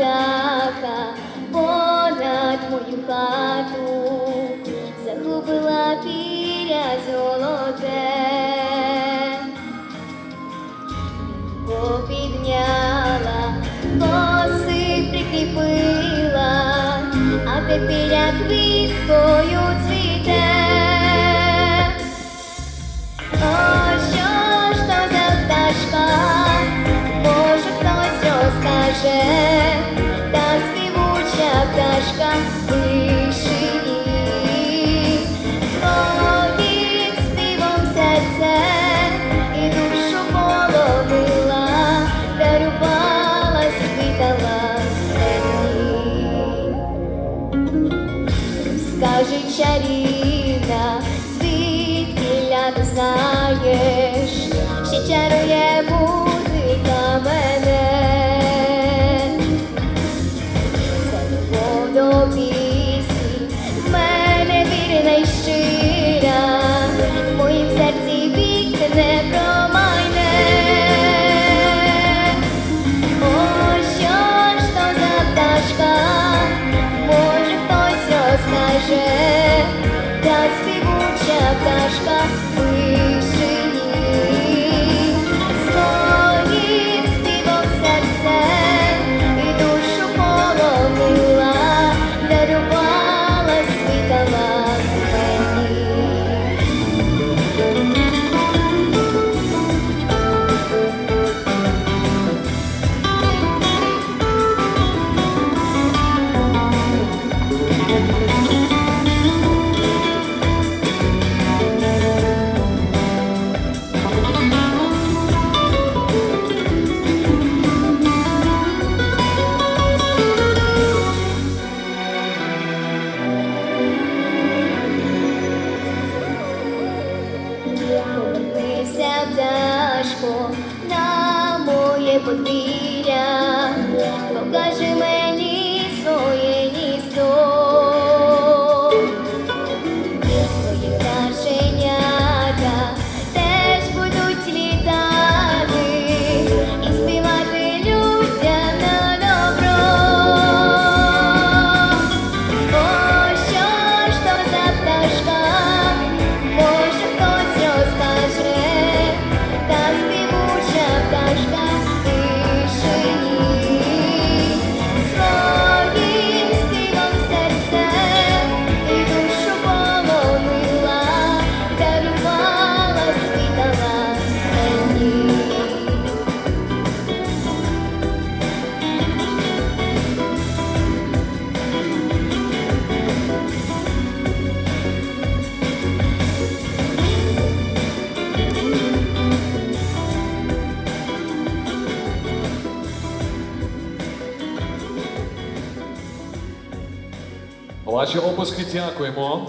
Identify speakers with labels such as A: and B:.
A: птаха понад мою хату, загубила піря золоте. Попідняла, коси прикріпила, а тепер як квіткою Скажи чарівна, звідки ти знаєш, хтось та співуча пташка вишині. Своїм співом серце і душу поломила, дарувала світала мені. Повернися, пташко, на моє подвір'я, покажи мені
B: Ваші опуски дякуємо.